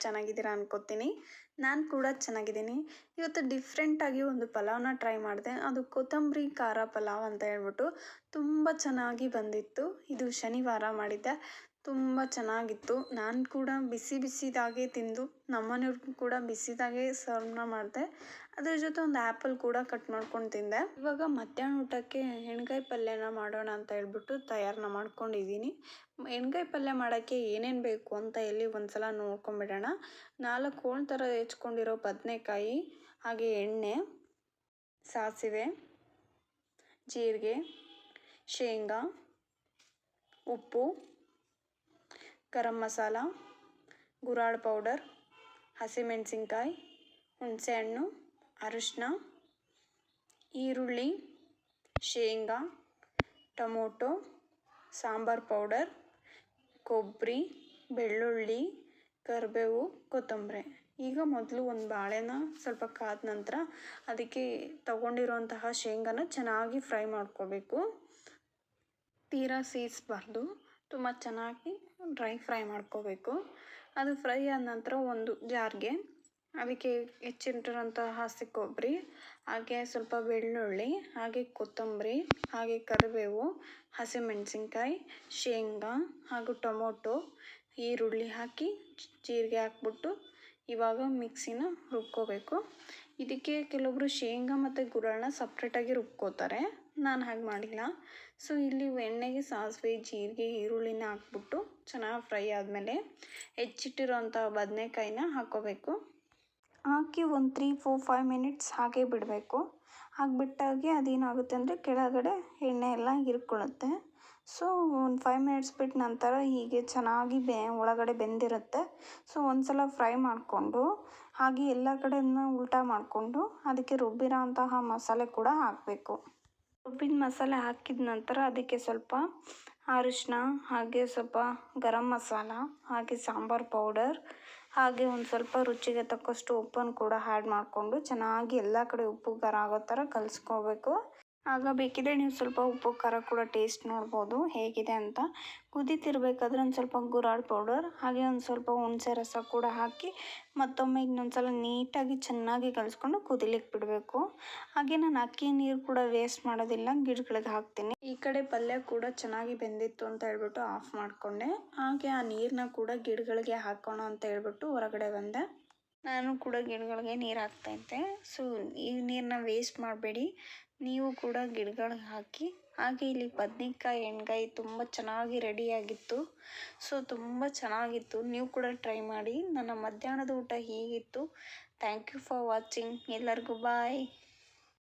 ಚೆನ್ನಾಗಿದ್ದೀರಾ ಅನ್ಕೋತೀನಿ. ನಾನು ಕೂಡ ಚೆನ್ನಾಗಿದ್ದೀನಿ. ಇವತ್ತು ಡಿಫ್ರೆಂಟಾಗಿ ಒಂದು ಪಲಾವ್ನ ಟ್ರೈ ಮಾಡಿದೆ. ಅದು ಕೊತ್ತಂಬರಿ ಖಾರ ಪಲಾವ್ ಅಂತ ಹೇಳ್ಬಿಟ್ಟು ತುಂಬ ಚೆನ್ನಾಗಿ ಬಂದಿತ್ತು. ಇದು ಶನಿವಾರ ಮಾಡಿದ್ದೆ. ತುಂಬ ಚೆನ್ನಾಗಿತ್ತು. ನಾನು ಕೂಡ ಬಿಸಿ ಬಿಸಿದಾಗೆ ತಿಂದು ನಮ್ಮನೆಯವ್ರಿಗೂ ಕೂಡ ಬಿಸಿದಾಗೆ ಸರ್ವ್ನ ಮಾಡಿದೆ. ಅದ್ರ ಜೊತೆ ಒಂದು ಆ್ಯಪಲ್ ಕೂಡ ಕಟ್ ಮಾಡ್ಕೊಂಡು ತಿಂದೆ. ಇವಾಗ ಮಧ್ಯಾಹ್ನ ಊಟಕ್ಕೆ ಎಣ್ಗಾಯಿ ಪಲ್ಯನ ಮಾಡೋಣ ಅಂತ ಹೇಳ್ಬಿಟ್ಟು ತಯಾರನ್ನ ಮಾಡ್ಕೊಂಡಿದ್ದೀನಿ ಎಣ್ಗಾಯಿ ಪಲ್ಯ ಮಾಡೋಕ್ಕೆ ಏನೇನು ಬೇಕು ಅಂತ ಎಲ್ಲಿ ಒಂದು ಸಲ ನೋಡ್ಕೊಂಬಿಡೋಣ. ನಾಲ್ಕು ಹೋಳು ಥರ ಹೆಚ್ಕೊಂಡಿರೋ ಬದನೆಕಾಯಿ, ಹಾಗೆ ಎಣ್ಣೆ, ಸಾಸಿವೆ, ಜೀರಿಗೆ, ಶೇಂಗಾ, ಉಪ್ಪು ಗರಂ ಮಸಾಲ, ಗುರಾಳ್ ಪೌಡರ್, ಹಸಿಮೆಣಸಿನ್ಕಾಯಿ, ಹುಣಸೆಹಣ್ಣು ಅರಿಶಿನ ಈರುಳ್ಳಿ, ಶೇಂಗಾ, ಟೊಮೊಟೊ, ಸಾಂಬಾರು ಪೌಡರ್ ಕೊಬ್ಬರಿ ಬೆಳ್ಳುಳ್ಳಿ, ಕರಿಬೇವು, ಕೊತ್ತಂಬರಿ. ಈಗ ಮೊದಲು ಒಂದು ಬಾಳೆನ ಸ್ವಲ್ಪ ಕಾದ ನಂತರ ಅದಕ್ಕೆ ತಗೊಂಡಿರುವಂತಹ ಶೇಂಗಾನ ಚೆನ್ನಾಗಿ ಫ್ರೈ ಮಾಡ್ಕೋಬೇಕು. ತೀರಾ ಸೀಸ್ಬಾರ್ದು. ತುಂಬ ಚೆನ್ನಾಗಿ ಡ್ರೈ ಫ್ರೈ ಮಾಡ್ಕೋಬೇಕು. ಅದು ಫ್ರೈ ಆದ ನಂತರ ಒಂದು ಜಾರ್ಗೆ ಅದಕ್ಕೆ ಹೆಚ್ಚಿಟ್ಟಿರೋಂತಹ ಹಸಿ ಕೊಬ್ಬರಿ, ಹಾಗೆ ಸ್ವಲ್ಪ ಬೆಳ್ಳುಳ್ಳಿ, ಹಾಗೆ ಕೊತ್ತಂಬರಿ, ಹಾಗೆ ಕರಿಬೇವು, ಹಸಿಮೆಣಸಿನ್ಕಾಯಿ, ಶೇಂಗಾ, ಹಾಗೂ ಟೊಮೊಟೊ, ಈರುಳ್ಳಿ ಹಾಕಿ ಜೀರಿಗೆ ಹಾಕ್ಬಿಟ್ಟು ಇವಾಗ ಮಿಕ್ಸಿನ ರುಬ್ಕೋಬೇಕು. ಇದಕ್ಕೆ ಕೆಲವೊಬ್ಬರು ಶೇಂಗಾ ಮತ್ತು ಗುರಳನ್ನ ಸಪ್ರೇಟಾಗಿ ರುಬ್ಕೋತಾರೆ. ನಾನು ಹಾಗೆ ಮಾಡಿಲ್ಲ. ಸೊ ಇಲ್ಲಿ ಎಣ್ಣೆಗೆ ಸಾಸಿವೆ, ಜೀರಿಗೆ, ಈರುಳ್ಳಿನ ಹಾಕ್ಬಿಟ್ಟು ಚೆನ್ನಾಗಿ ಫ್ರೈ ಆದಮೇಲೆ ಹೆಚ್ಚಿಟ್ಟಿರೋಂಥ ಬದನೆಕಾಯಿನ ಹಾಕ್ಕೋಬೇಕು. ಹಾಕಿ ಒಂದು ತ್ರೀ ಫೋರ್ ಫೈವ್ ಮಿನಿಟ್ಸ್ ಹಾಗೆ ಬಿಡಬೇಕು. ಹಾಗೆ ಅದೇನಾಗುತ್ತೆ ಅಂದರೆ ಕೆಳಗಡೆ ಎಣ್ಣೆ ಎಲ್ಲ ಹೀರ್ಕೊಳ್ಳುತ್ತೆ. ಸೊ ಒಂದು ಫೈವ್ ಮಿನಿಟ್ಸ್ ಬಿಟ್ಟು ನಂತರ ಹೀಗೆ ಚೆನ್ನಾಗಿ ಬೆ, ಒಳಗಡೆ ಬೆಂದಿರುತ್ತೆ. ಸೊ ಒಂದು ಸಲ ಫ್ರೈ ಮಾಡಿಕೊಂಡು ಹಾಗೆ ಎಲ್ಲ ಕಡೆಯೂ ಉಲ್ಟಾ ಮಾಡಿಕೊಂಡು ಅದಕ್ಕೆ ರುಬ್ಬಿರೋ ಅಂತಹ ಮಸಾಲೆ ಕೂಡ ಹಾಕಬೇಕು. ರುಬ್ಬಿದ ಮಸಾಲೆ ಹಾಕಿದ ನಂತರ ಅದಕ್ಕೆ ಸ್ವಲ್ಪ ಅರಿಶಿನ ಹಾಗೆ ಸ್ವಲ್ಪ ಗರಂ ಮಸಾಲ, ಹಾಗೆ ಸಾಂಬಾರು ಪೌಡರ್, ಹಾಗೆ ಒಂದು ಸ್ವಲ್ಪ ರುಚಿಗೆ ತಕ್ಕಷ್ಟು ಉಪ್ಪನ್ನು ಕೂಡ ಆ್ಯಡ್ ಮಾಡಿಕೊಂಡು ಚೆನ್ನಾಗಿ ಎಲ್ಲ ಕಡೆ ಉಪ್ಪು, ಖಾರ ಆಗೋ ಥರ ಕಲಿಸ್ಕೋಬೇಕು. ಆಗ ಬೇಕಿದ್ರೆ ನೀವು ಸ್ವಲ್ಪ ಉಪ್ಪು, ಖಾರ ಕೂಡ ಟೇಸ್ಟ್ ನೋಡ್ಬೋದು. ಹೇಗಿದೆ ಅಂತ ಕುದೀತಿರ್ಬೇಕಾದ್ರೆ ಒಂದು ಸ್ವಲ್ಪ ಗುರಾಳ್ ಪೌಡರ್ ಹಾಗೆ ಒಂದು ಸ್ವಲ್ಪ ಹುಣಸೆ ರಸ ಕೂಡ ಹಾಕಿ ಮತ್ತೊಮ್ಮೆ ಇನ್ನೊಂದು ಸಲ ನೀಟಾಗಿ ಚೆನ್ನಾಗಿ ಕಲಿಸ್ಕೊಂಡು ಕುದಿಲಿಕ್ಕೆ ಬಿಡಬೇಕು. ಹಾಗೆ ನಾನು ಅಕ್ಕಿ ನೀರು ಕೂಡ ವೇಸ್ಟ್ ಮಾಡೋದಿಲ್ಲ, ಗಿಡಗಳಿಗೆ ಹಾಕ್ತೀನಿ. ಈ ಕಡೆ ಪಲ್ಯ ಕೂಡ ಚೆನ್ನಾಗಿ ಬೆಂದಿತ್ತು ಅಂತ ಹೇಳ್ಬಿಟ್ಟು ಆಫ್ ಮಾಡಿಕೊಂಡೆ. ಹಾಗೆ ಆ ನೀರನ್ನ ಕೂಡ ಗಿಡಗಳಿಗೆ ಹಾಕೋಣ ಅಂತ ಹೇಳ್ಬಿಟ್ಟು ಹೊರಗಡೆ ಬಂದೆ. ನಾನು ಕೂಡ ಗಿಡಗಳಿಗೆ ನೀರು ಹಾಕ್ತಾಯಿದ್ದೆ ಸೊ ಈ ನೀರನ್ನ ವೇಸ್ಟ್ ಮಾಡಬೇಡಿ. ನೀವು ಕೂಡ ಗಿಡಗಳಿಗೆ ಹಾಕಿ, ಹಾಗೆ ಇಲ್ಲಿ ಬದ್ನೆಕಾಯಿ ಎಣ್ಗಾಯಿ ತುಂಬ ಚೆನ್ನಾಗಿ ರೆಡಿಯಾಗಿತ್ತು ಸೊ ತುಂಬ ಚೆನ್ನಾಗಿತ್ತು. ನೀವು ಕೂಡ ಟ್ರೈ ಮಾಡಿ. ನನ್ನ ಮಧ್ಯಾಹ್ನದ ಊಟ ಹೀಗಿತ್ತು. ಥ್ಯಾಂಕ್ ಯು ಫಾರ್ ವಾಚಿಂಗ್ ಎಲ್ಲರಿಗೂ ಬಾಯ್